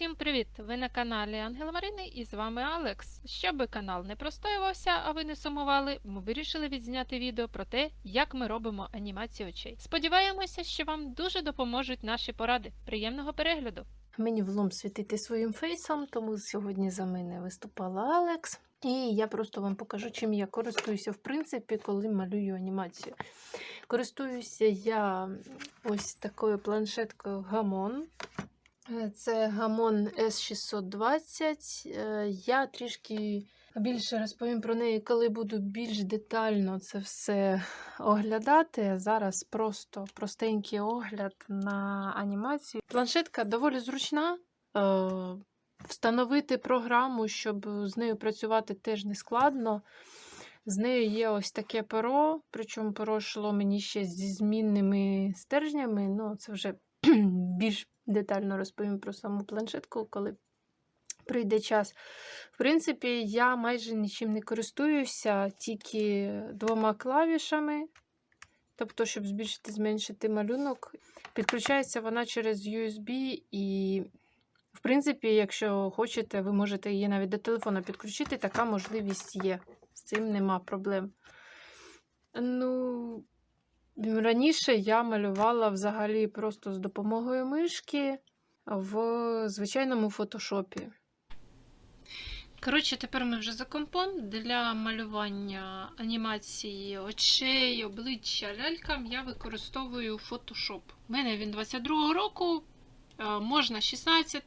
Всім привіт! Ви на каналі Ангела Марини і з вами Алекс. Щоби канал не простоювався, а ви не сумували, ми вирішили відзняти відео про те, як ми робимо анімацію очей. Сподіваємося, що вам дуже допоможуть наші поради. Приємного перегляду! Мені влом світити своїм фейсом, тому сьогодні за мене виступала Алекс. І я просто вам покажу, чим я користуюся, в принципі, коли малюю анімацію. Користуюся я ось такою планшеткою Гамон. Е, Це Гамон S620. Е, Я трішки більше розповім про неї, коли буду більш детально це все оглядати. Зараз просто простенький огляд на анімацію. Планшетка доволі зручна. Е, Встановити програму, щоб з нею працювати теж не складно. З нею є ось таке перо, причому перо йшло мені ще зі змінними стержнями. Ну, це вже більш детально розповім про саму планшетку, коли прийде час. В принципі, я майже нічим не користуюся, тільки двома клавішами. Тобто, щоб збільшити, зменшити малюнок. Підключається вона через USB, і, в принципі, якщо хочете, ви можете її навіть до телефона підключити. Така можливість є. З цим нема проблем. Ну, раніше я малювала взагалі просто з допомогою мишки в звичайному фотошопі. Коротше, тепер ми вже за компом. Для малювання анімації очей, обличчя лялькам я використовую Photoshop. У мене він 22-го року. е, Можна 16,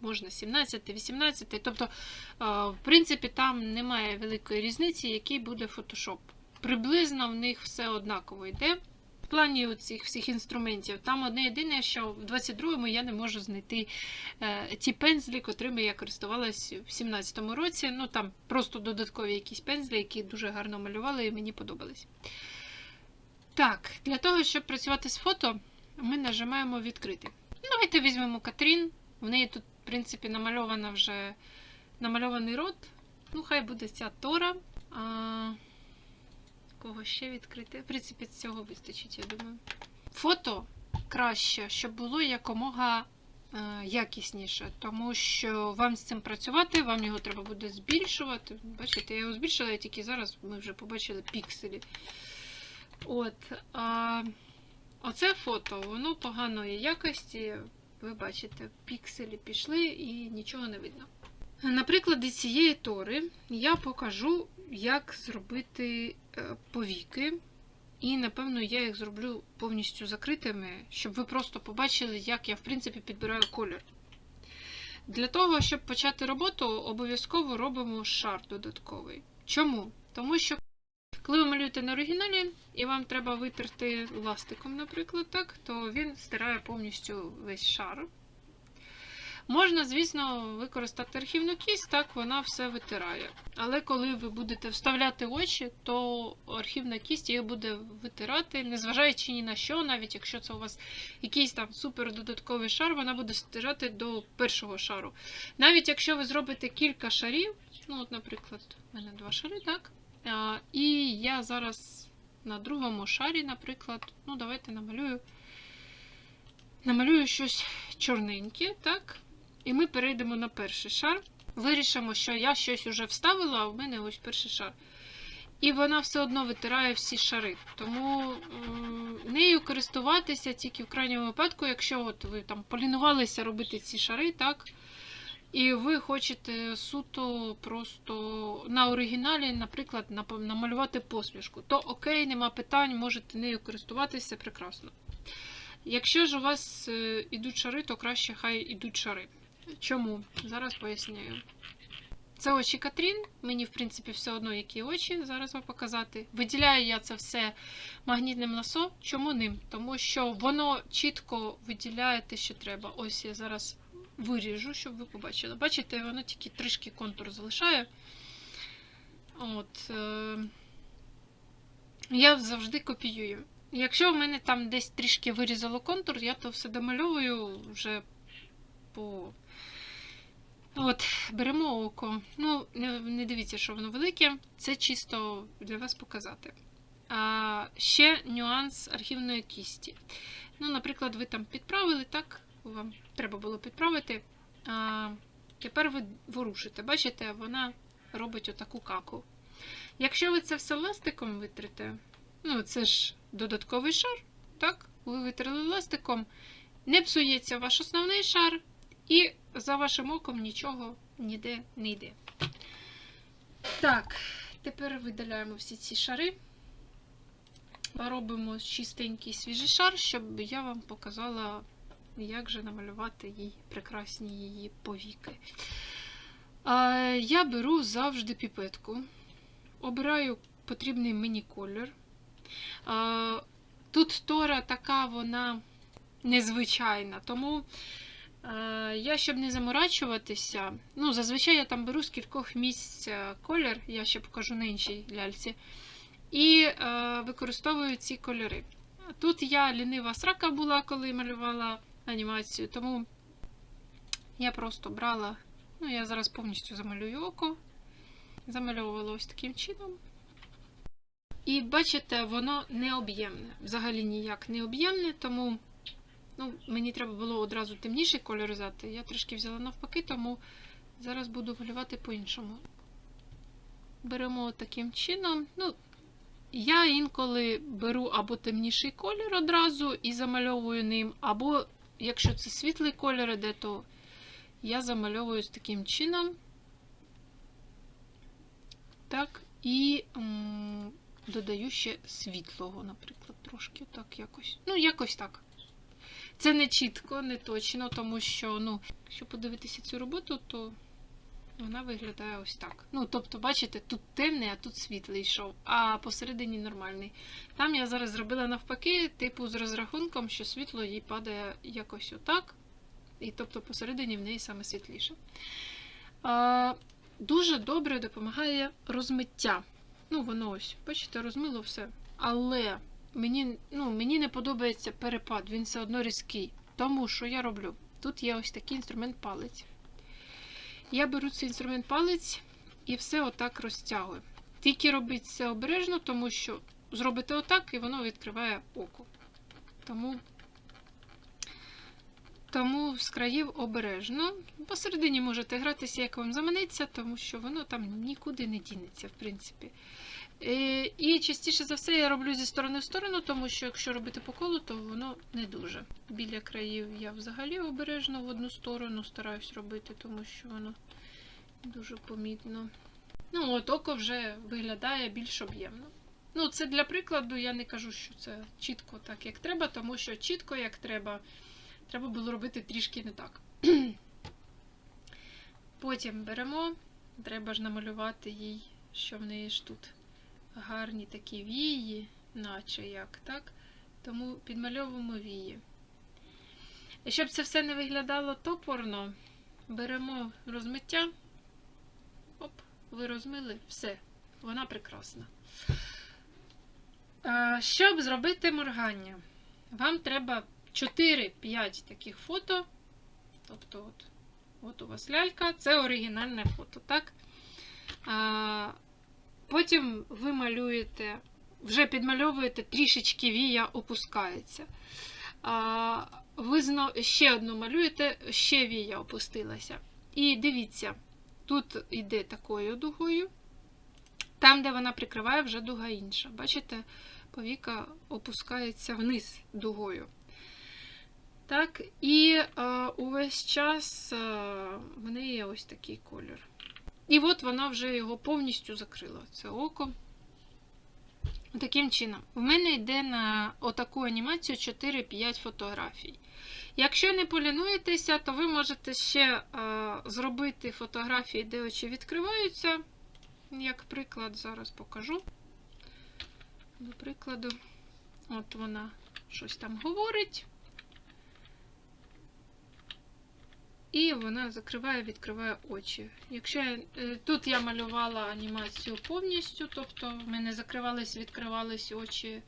можна 17, 18. Тобто, е, в принципі, там немає великої різниці, який буде Photoshop. Приблизно в них все однаково йде. Плані цих всіх інструментів. Там одне єдине, що в 22-му я не можу знайти е, ті пензлі, котрими я користувалась в 17-му році. Ну там просто додаткові якісь пензлі, які дуже гарно малювали і мені подобались. Так, для того, щоб працювати з фото, ми нажимаємо відкрити. Давайте візьмемо Катрін. В неї тут, в принципі, намальована вже намальований рот. Ну, хай буде ця Тора. А, кого ще відкрити? В принципі, цього вистачить, я думаю. Фото краще, щоб було якомога е, якісніше, тому що вам з цим працювати, вам його треба буде збільшувати. Бачите, я його збільшила, я тільки зараз ми вже побачили пікселі. От, а, оце фото, воно поганої якості. Ви бачите, пікселі пішли і нічого не видно. На прикладі цієї тори я покажу, як зробити е, повіки. І, напевно, я їх зроблю повністю закритими, щоб ви просто побачили, як я, в принципі, підбираю колір. Для того, щоб почати роботу, обов'язково робимо шар додатковий. Чому? Тому що, коли ви малюєте на оригіналі, і вам треба витерти ластиком, наприклад, так, то він стирає повністю весь шар. Можна, звісно, використати архівну кість, так вона все витирає. Але коли ви будете вставляти очі, то архівна кість їх буде витирати, незважаючи ні на що, навіть якщо це у вас якийсь там супер додатковий шар, вона буде стирати до першого шару. Навіть якщо ви зробите кілька шарів, ну, от, наприклад, у мене два шари, так? А, і я зараз на другому шарі, наприклад, ну, давайте намалюю. Намалюю щось чорненьке, так? І ми перейдемо на перший шар. Вирішимо, що я щось вже вставила, а в мене ось перший шар. І вона все одно витирає всі шари. Тому нею користуватися тільки в крайньому випадку, якщо от ви там полінувалися робити ці шари, так? І ви хочете суто просто на оригіналі, наприклад, намалювати посмішку, то окей, нема питань, можете нею користуватися прекрасно. Якщо ж у вас е, ідуть шари, то краще хай ідуть шари. Чому? Зараз поясняю. Це очі Катрін. Мені, в принципі, все одно, які очі, зараз вам показати. Виділяю я це все магнітним ласо. Чому ним? Тому що воно чітко виділяє те, що треба. Ось я зараз виріжу, щоб ви побачили. Бачите, воно тільки трішки контур залишає. От. Е... Я завжди копіюю. Якщо в мене там десь трішки вирізало контур, я то все домальовую вже по. От, беремо око. Ну, не, не дивіться, що воно велике, це чисто для вас показати. А, ще нюанс архівної кісті. Ну, наприклад, ви там підправили, так? Вам треба було підправити. А, тепер ви ворушите. Бачите, вона робить отаку каку. Якщо ви це все ластиком витрите, ну це ж додатковий шар, так? Ви витрили ластиком, не псується ваш основний шар, і за вашим оком нічого ніде не йде. Так, тепер видаляємо всі ці шари. Робимо чистенький свіжий шар, щоб я вам показала, як же намалювати їй прекрасні її повіки. Я беру завжди піпетку, обираю потрібний мені колір. Тут Тора така, вона незвичайна, тому я, щоб не заморачуватися, ну, зазвичай я там беру з кількох місць е, колір, я ще покажу на іншій ляльці, і е, використовую ці кольори. Тут я лінива срака була, коли малювала анімацію, тому я просто брала, ну, я зараз повністю замалюю око, замальовувала ось таким чином. І бачите, воно не об'ємне. Взагалі ніяк не об'ємне, тому ну, мені треба було одразу темніший кольор взяти. Я трішки взяла навпаки, тому зараз буду малювати по-іншому. Беремо таким чином. Ну, я інколи беру або темніший колір одразу і замальовую ним, або якщо це світлий колір іде, то я замальовую з таким чином. Так, і м, додаю ще світлого, наприклад, трошки так якось. Ну, якось так. Це не чітко, не точно, тому що, ну, якщо подивитися цю роботу, то вона виглядає ось так. Ну, тобто, бачите, тут темний, а тут світлий йшов, а посередині нормальний. Там я зараз зробила навпаки, типу з розрахунком, що світло їй падає якось отак. І тобто посередині в неї саме світліше. А, дуже добре допомагає розмиття. Ну, воно ось, бачите, розмило все. Але мені, ну, мені не подобається перепад, він все одно різкий. Тому що я роблю? Тут є ось такий інструмент палець. Я беру цей інструмент палець і все отак розтягую. Тільки робіть це обережно, тому що зробите отак, і воно відкриває око. Тому, тому з країв обережно. Посередині можете гратися, як вам заманеться, тому що воно там нікуди не дінеться, в принципі. Е, І частіше за все я роблю зі сторони в сторону, тому що якщо робити по колу, то воно не дуже. Біля країв я взагалі обережно в одну сторону стараюсь робити, тому що воно дуже помітно. Ну, от око вже виглядає більш об'ємно. Ну, це для прикладу, я не кажу, що це чітко так, як треба, тому що чітко, як треба, треба було робити трішки не так. Потім беремо, треба ж намалювати їй, що в неї ж тут гарні такі вії, наче як, так? Тому підмальовуємо вії. І щоб це все не виглядало топорно, беремо розмиття. Оп, ви розмили, все, вона прекрасна. Щоб зробити моргання, вам треба 4-5 таких фото. Тобто, от, от у вас лялька, це оригінальне фото, так? Потім ви малюєте, вже підмальовуєте, трішечки вія опускається. Ви ще одну малюєте, ще вія опустилася. І дивіться, тут йде такою дугою, там, де вона прикриває, вже дуга інша. Бачите, повіка опускається вниз дугою. Так, і е, увесь час е, в неї є ось такий колір. І от вона вже його повністю закрила, це око. Таким чином, в мене йде на отаку анімацію 4-5 фотографій. Якщо не полінуєтеся, то ви можете ще е, зробити фотографії, де очі відкриваються. Як приклад, зараз покажу. До прикладу, от вона щось там говорить. І вона закриває, відкриває очі. Якщо я, е, Тут я малювала анімацію повністю, тобто в мене закривались, відкривались очі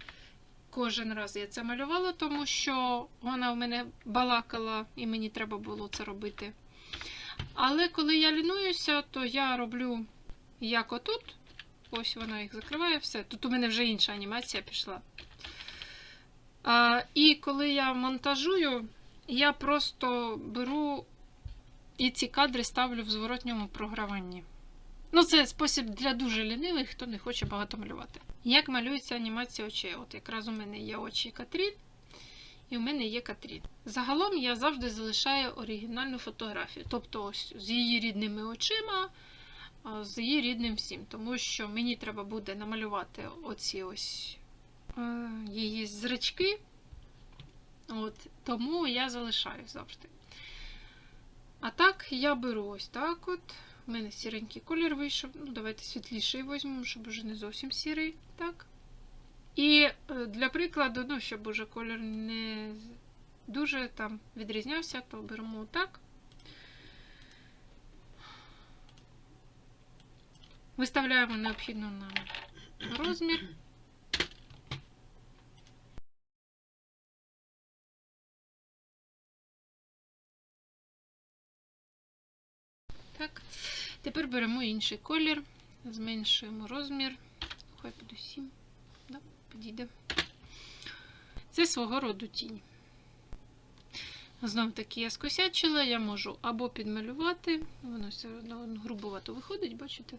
кожен раз я це малювала, тому що вона в мене балакала і мені треба було це робити. Але коли я лінуюся, то я роблю як отут. Ось вона їх закриває, все. Тут у мене вже інша анімація пішла. А, І коли я монтажую, я просто беру І ці кадри ставлю в зворотньому програванні. Ну, це спосіб для дуже лінивих, хто не хоче багато малювати. Як малюється анімація очей? От якраз у мене є очі Катрін, і у мене є Катрін. Загалом я завжди залишаю оригінальну фотографію, тобто ось з її рідними очима, з її рідним всім. Тому що мені треба буде намалювати оці ось її зрачки. От, тому я залишаю завжди. А так, я беру ось так от. У мене сіренький колір вийшов. Ну, давайте світліший візьмемо, щоб уже не зовсім сірий. Так. І е, для прикладу, ну, щоб уже колір не дуже там відрізнявся, то беремо так. Виставляємо необхідну нам розмір. Так. Тепер беремо інший колір, зменшуємо розмір. Хай буде 7. Да, підійде. Це свого роду тінь. Знов таки я скосячила, я можу або підмалювати, воно все одно грубовато виходить, бачите?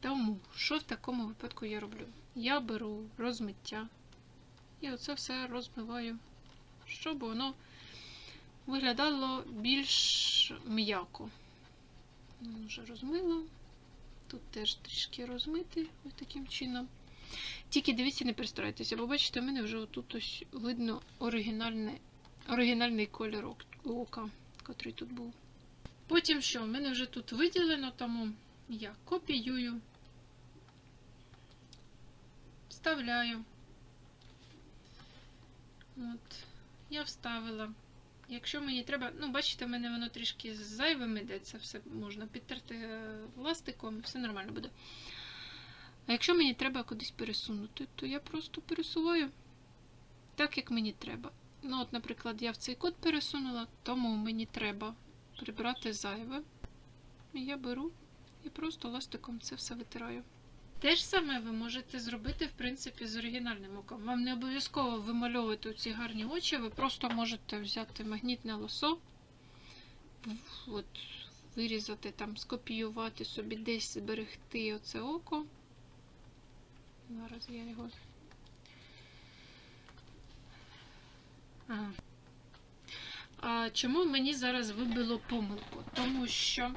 Тому, що в такому випадку я роблю? Я беру розмиття і оце все розмиваю, щоб воно виглядало більш м'яко. Вже розмила. Тут теж трішки розмити ось таким чином. Тільки дивіться, не перестраюйтеся, бо бачите, в мене вже отут ось видно оригінальне, оригінальний кольор ока, який тут був. Потім що? В мене вже тут виділено, тому я копіюю, вставляю. От, я вставила. Якщо мені треба, ну, бачите, в мене воно трішки зайвим іде, це все можна підтерти е, ластиком, все нормально буде. А якщо мені треба кудись пересунути, то я просто пересуваю так, як мені треба. Ну, от, наприклад, я в цей кут пересунула, тому мені треба прибрати зайве. Я беру і просто ластиком це все витираю. Те ж саме ви можете зробити, в принципі, з оригінальним оком. Вам не обов'язково вимальовувати ці гарні очі, ви просто можете взяти магнітне лосо, от, вирізати, там, скопіювати собі десь зберегти оце око. Зараз я його. Ага. А чому мені зараз вибило помилку? Тому що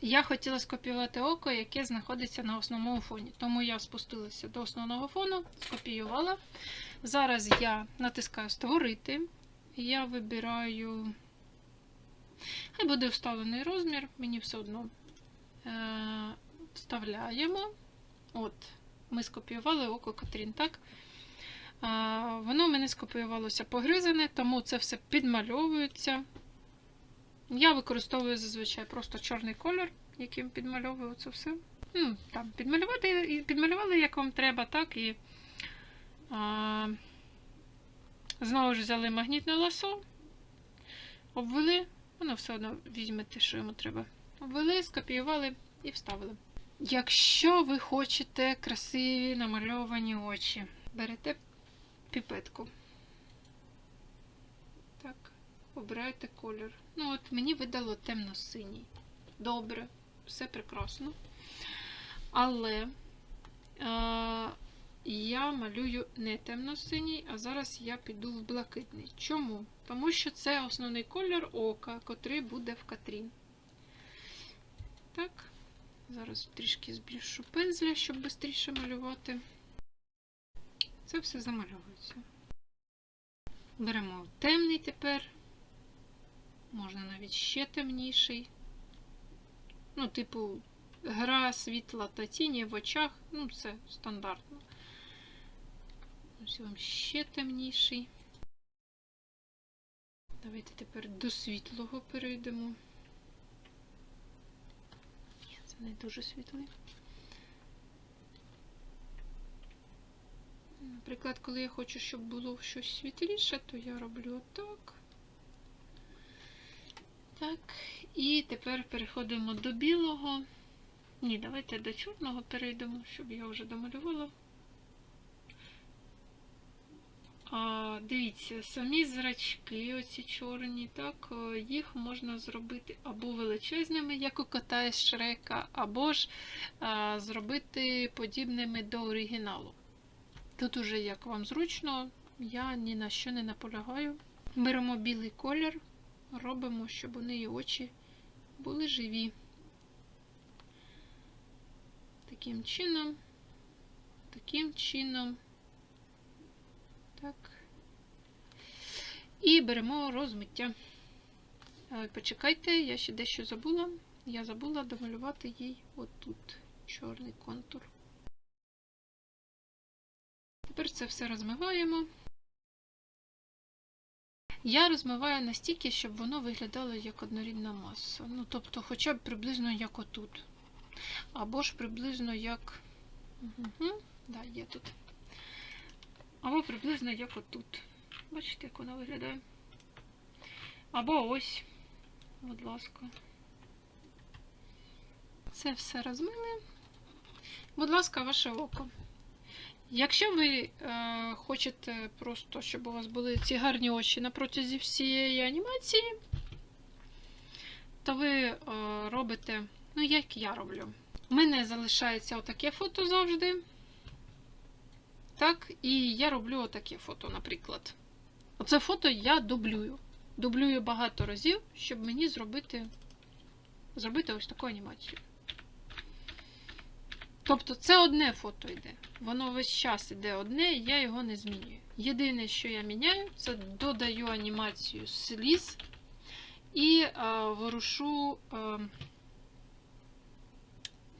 Я хотіла скопіювати око, яке знаходиться на основному фоні. Тому я спустилася до основного фону, скопіювала. Зараз я натискаю Створити. Я вибираю. Хай буде вставлений розмір, мені все одно Е, вставляємо. От, ми скопіювали око Катрін, так? Е, Воно в мене скопіювалося погризане, тому це все підмальовується. Я використовую зазвичай просто чорний колір, яким підмальовую це все. Ну, там, підмалювати, підмалювали, як вам треба, так, і а, знову ж взяли магнітне ласо, обвели, воно все одно візьмете, що йому треба. Обвели, скопіювали і вставили. Якщо ви хочете красиві намальовані очі, берете піпетку. Так. Обирайте колір. Ну, от мені видало темно-синій. Добре, все прекрасно. Але е, я малюю не темно-синій, а зараз я піду в блакитний. Чому? Тому що це основний колір ока, котрий буде в Катрін. Так, зараз трішки збільшу пензля, щоб швидше малювати. Це все замальовується. Беремо темний тепер. Можна навіть ще темніший. Ну, типу, гра світла та тіні в очах. Ну, це стандартно. Ось вам ще темніший. Давайте тепер до світлого перейдемо. Ні, це не дуже світлий. Наприклад, коли я хочу, щоб було щось світліше, то я роблю отак. Так, і тепер переходимо до білого. Ні, давайте до чорного перейдемо, щоб я вже домалювала. А, дивіться, самі зрачки, оці чорні, так, е, їх можна зробити або величезними, як у кота із Шрека, або ж а, зробити подібними до оригіналу. Тут уже як вам зручно, я ні на що не наполягаю. Беремо білий колір, робимо, щоб у неї очі були живі. Таким чином, таким чином. Так. І беремо розмиття. Почекайте, я ще дещо забула. Я забула домалювати їй отут чорний контур. Тепер це все розмиваємо. Я розмиваю настільки, щоб воно виглядало як однорідна маса. Ну, тобто, хоча б приблизно як отут. Або ж приблизно як. Угу. Да, є тут. Або приблизно як отут. Бачите, як вона виглядає? Або ось, будь ласка. Це все розмили. Будь ласка, ваше око. Якщо ви е, хочете просто, щоб у вас були ці гарні очі на протязі всієї анімації, то ви е, робите, ну, як я роблю. У мене залишається отаке фото завжди. Так, і я роблю отаке фото, наприклад. Оце фото я дублюю. Дублюю багато разів, щоб мені зробити, зробити ось таку анімацію. Тобто це одне фото йде. Воно весь час йде одне, і я його не змінюю. Єдине, що я міняю, це додаю анімацію сліз і е, ворушу е,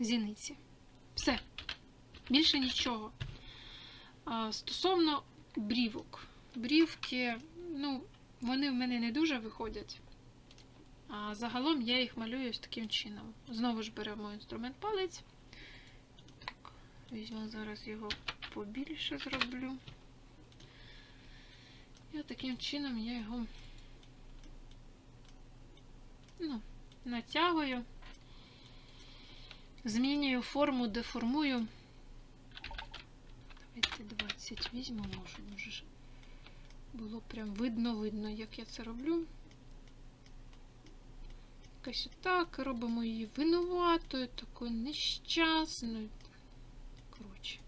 зіниці. Все. Більше нічого. А, Стосовно брівок. Брівки, ну, вони в мене не дуже виходять. А загалом я їх малюю ось таким чином. Знову ж беремо інструмент палець. Візьму зараз його побільше зроблю. І таким чином я його ну, натягую, змінюю форму, деформую. Давайте 20 візьмемо, щоб може ж було прям видно-видно, як я це роблю. Якось отак, робимо її винуватою, такою нещасною. Коротше.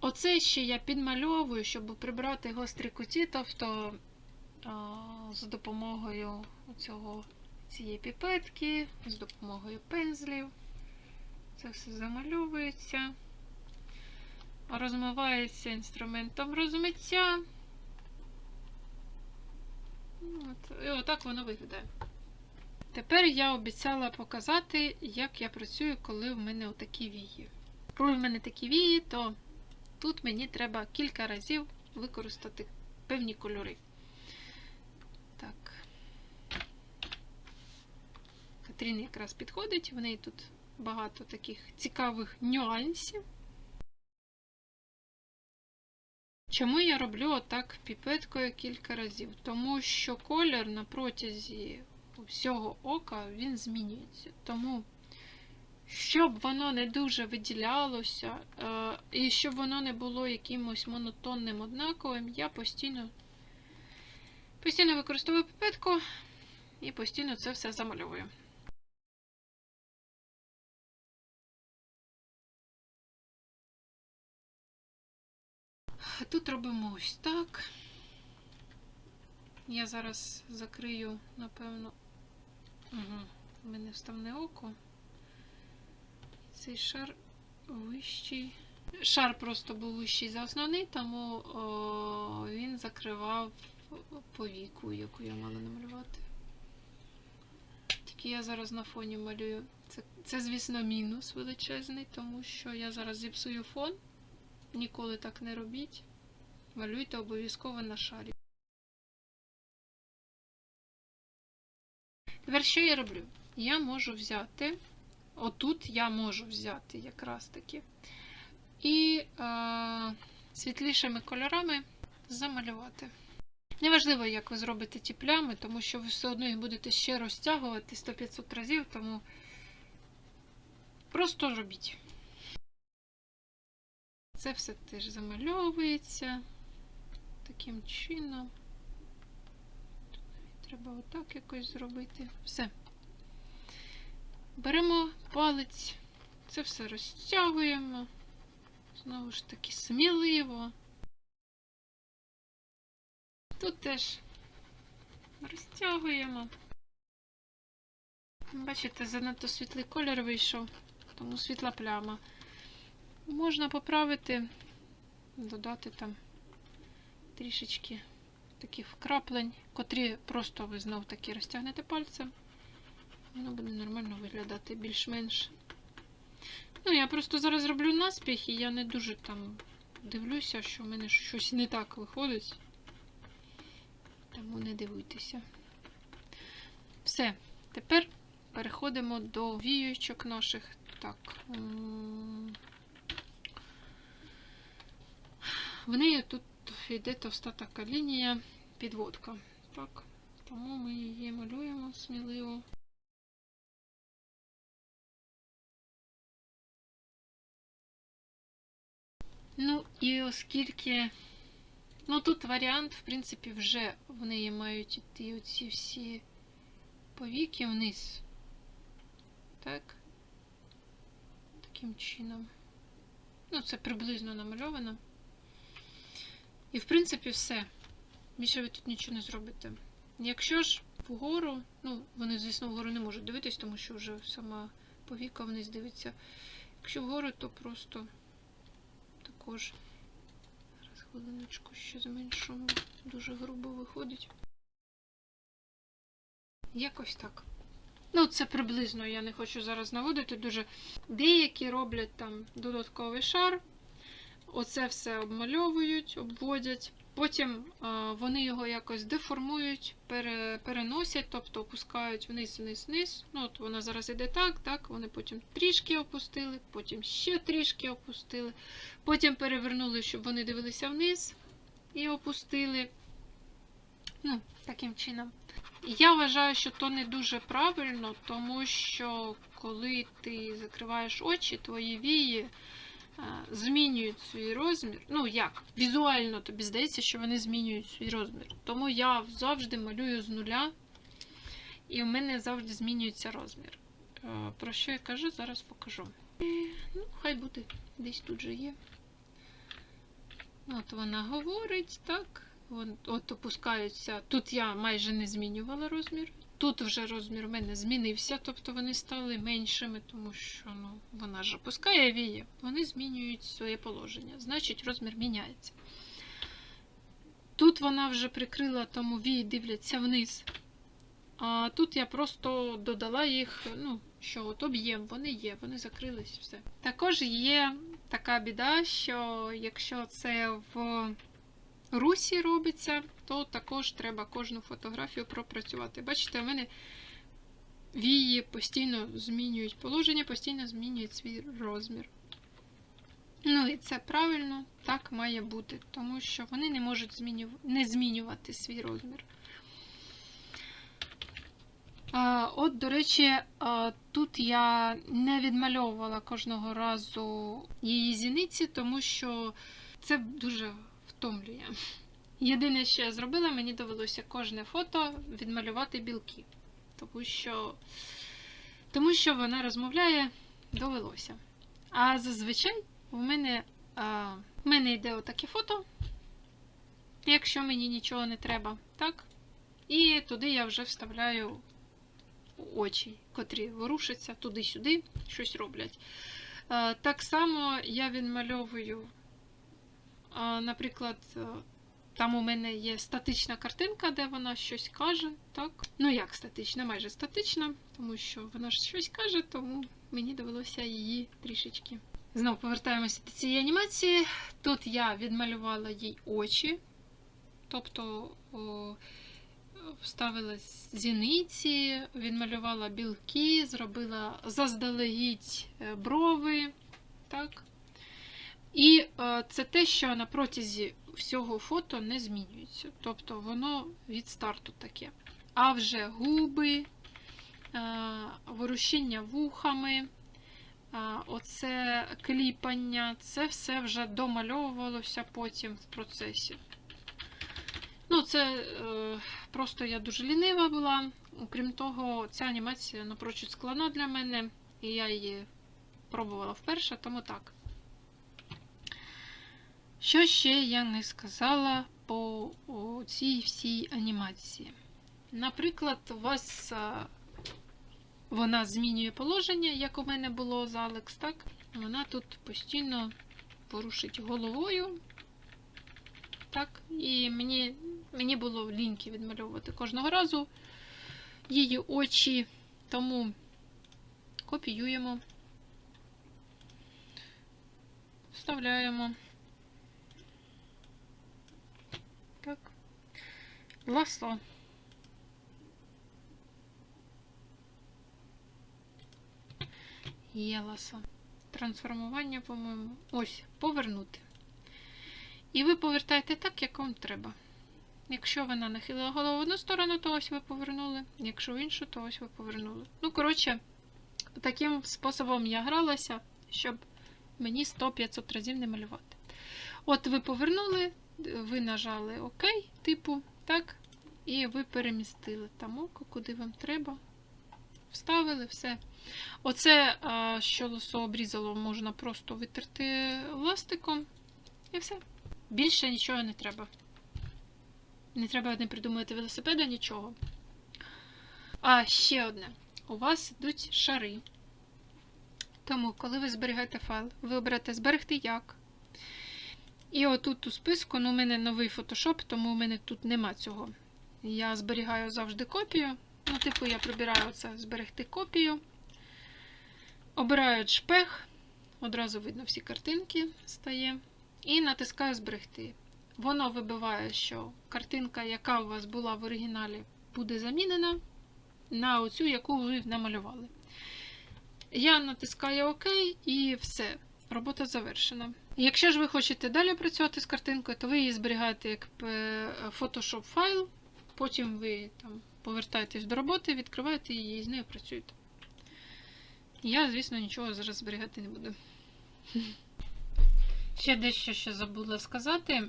Оце ще я підмальовую, щоб прибрати гострі куті, тобто з допомогою цього, цієї піпетки, з допомогою пензлів. Це все замальовується розмивається інструментом розмиття. От, і отак воно виглядає. Тепер я обіцяла показати, як я працюю, коли в мене отакі вії. Коли в мене такі вії, то тут мені треба кілька разів використати певні кольори. Так. Катрін якраз підходить, в неї тут багато таких цікавих нюансів. Чому я роблю отак піпеткою кілька разів? Тому що колір на протязі всього ока він змінюється. Тому, щоб воно не дуже виділялося, е, і щоб воно не було якимось монотонним однаковим, я постійно, постійно використовую піпетку і постійно це все замальовую. Тут робимо ось так. Я зараз закрию, напевно, угу. у мене вставне око. Цей шар вищий. Шар просто був вищий за основний, тому о, він закривав повіку, яку я мала намалювати. Тільки я зараз на фоні малюю. Це, це звісно, мінус величезний, тому що я зараз зіпсую фон. Ніколи так не робіть. Малюйте обов'язково на шарі. Тепер що я роблю? Я можу взяти, отут я можу взяти якраз таки, і е, світлішими кольорами замалювати. Неважливо, як ви зробите ті плями, тому що ви все одно їх будете ще розтягувати 100-500 разів, тому просто робіть. Це все теж замальовується таким чином. Тут треба отак якось зробити. Все. Беремо палець, це все розтягуємо. Знову ж таки, сміливо. Тут теж розтягуємо. Бачите, занадто світлий колір вийшов, тому світла пляма. Можна поправити, додати там трішечки таких вкраплень, котрі просто ви знов таки розтягнете пальцем. Виглядати більш-менш. Ну, я просто зараз роблю наспіх, і я не дуже там дивлюся, що в мене щось не так виходить. Тому не дивуйтеся. Все, тепер переходимо до віючок наших. Так. В неї тут йде товста така лінія підводка. Так. Тому ми її малюємо сміливо. Ну, і оскільки. Ну, тут варіант, в принципі, вже в неї мають іти оці всі повіки вниз. Так. Таким чином. Ну, це приблизно намальовано. І, в принципі, все. Більше ви тут нічого не зробите. Якщо ж вгору, ну, вони, звісно, вгору не можуть дивитись, тому що вже сама повіка вниз дивиться. Якщо вгору, то просто також. Зараз хвилиночку ще зменшимо. Дуже грубо виходить. Якось так. Ну, це приблизно я не хочу зараз наводити. Дуже деякі роблять там додатковий шар. Оце все обмальовують, обводять. Потім вони його якось деформують, переносять, тобто опускають вниз, вниз, вниз. Ну, от вона зараз іде так, так. Вони потім трішки опустили, потім ще трішки опустили, потім перевернули, щоб вони дивилися вниз і опустили. Ну, таким чином. Я вважаю, що то не дуже правильно, тому що коли ти закриваєш очі, твої вії е, змінюють свій розмір. Ну як? Візуально тобі здається, що вони змінюють свій розмір. Тому я завжди малюю з нуля, і в мене завжди змінюється розмір. Е, Про що я кажу, зараз покажу. Ну, хай буде, десь тут же є. От вона говорить, так. От опускаються. Тут я майже не змінювала розмір. Тут вже розмір в мене змінився, тобто вони стали меншими, тому що ну, вона ж опускає вії, вони змінюють своє положення. Значить, розмір міняється. Тут вона вже прикрила, тому вії дивляться вниз. А тут я просто додала їх, ну, що от об'єм, вони є, вони закрились, все. Також є така біда, що якщо це в русі робиться, то також треба кожну фотографію пропрацювати. Бачите, в мене вії постійно змінюють положення, постійно змінюють свій розмір. Ну і це правильно, так має бути, тому що вони не можуть зміню... не змінювати свій розмір. От, до речі, тут я не відмальовувала кожного разу її зіниці, тому що це дуже втомлює. Єдине, що я зробила, мені довелося кожне фото відмалювати білки. Тому що, тому що вона розмовляє, довелося. А зазвичай в мене, а, в мене йде отаке фото, якщо мені нічого не треба, так? І туди я вже вставляю очі, котрі ворушаться туди-сюди, щось роблять. Е, Так само я відмальовую, е, наприклад, там у мене є статична картинка, де вона щось каже. так? Ну, як статична, майже статична, тому що вона ж щось каже, тому мені довелося її трішечки. Знову повертаємося до цієї анімації. Тут я відмалювала їй очі, тобто о, вставила зіниці, відмалювала білки, зробила заздалегідь е, брови. Так? І е, це те, що на протязі всього фото не змінюється. Тобто воно від старту таке. А вже губи, е, ворушіння вухами, А, Оце кліпання, це все вже домальовувалося потім в процесі. Ну, це е, просто я дуже лінива була. Окрім того, ця анімація напрочуд складна для мене, і я її пробувала вперше, тому так. Що ще я не сказала по цій всій анімації? Наприклад, вас вона змінює положення, як у мене було з Алекс, так? Вона тут постійно порушить головою. Так, і мені, мені було ліньки відмальовувати кожного разу її очі, тому копіюємо, вставляємо. Так. Ласо. Є ласо. Трансформування, по-моєму. Ось, повернути. І ви повертаєте так, як вам треба. Якщо вона нахилила голову в одну сторону, то ось ви повернули. Якщо в іншу, то ось ви повернули. Ну, коротше, таким способом я гралася, щоб мені 100-500 разів не малювати. От ви повернули, ви нажали ОК, типу, так, і ви перемістили там око, куди вам треба. Вставили все. Оце, що лосо обрізало, можна просто витерти ластиком. І все. Більше нічого не треба. Не треба не придумувати велосипеда, нічого. А ще одне. У вас йдуть шари. Тому, коли ви зберігаєте файл, ви оберете зберегти як. І отут у списку, ну, у мене новий фотошоп, тому у мене тут нема цього. Я зберігаю завжди копію. Ну, типу, я прибираю оце зберегти копію. Обираю шпех. Одразу видно всі картинки стає. І натискаю зберегти. Воно вибиває, що картинка, яка у вас була в оригіналі, буде замінена на оцю, яку ви намалювали. Я натискаю ОК і все. Робота завершена. Якщо ж ви хочете далі працювати з картинкою, то ви її зберігаєте як е, Photoshop файл, потім ви там повертаєтесь до роботи, відкриваєте її і з нею працюєте. Я, звісно, нічого зараз зберігати не буду. Ще дещо ще забула сказати.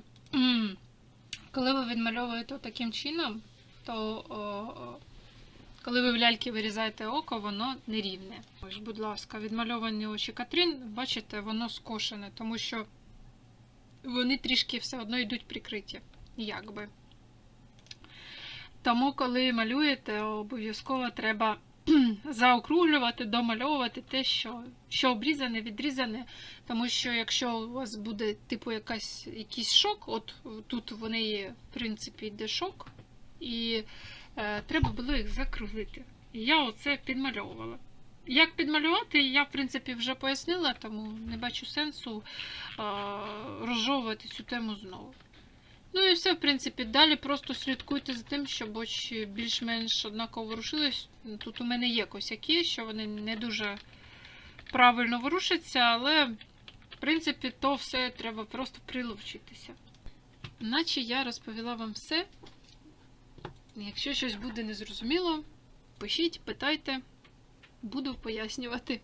Коли ви відмальовуєте таким чином, то о, о, коли ви в ляльки вирізаєте око, воно нерівне. Ось, будь ласка, відмальовані очі Катрін, бачите, воно скошене, тому що вони трішки все одно йдуть прикриті. Якби. Тому, коли малюєте, обов'язково треба заокруглювати, домальовувати те, що, що обрізане, відрізане. Тому що якщо у вас буде типу якась, якийсь шок, от тут в неї, в принципі, йде шок, і е, треба було їх закруглити. І я оце підмальовувала. Як підмалювати, я, в принципі, вже пояснила, тому не бачу сенсу е, розжовувати цю тему знову. Ну і все, в принципі, далі просто слідкуйте за тим, щоб очі більш-менш однаково ворушились. Тут у мене є косяки, що вони не дуже правильно ворушаться, але, в принципі, то все треба просто приловчитися. Наче я розповіла вам все. Якщо щось буде незрозуміло, пишіть, питайте, буду пояснювати.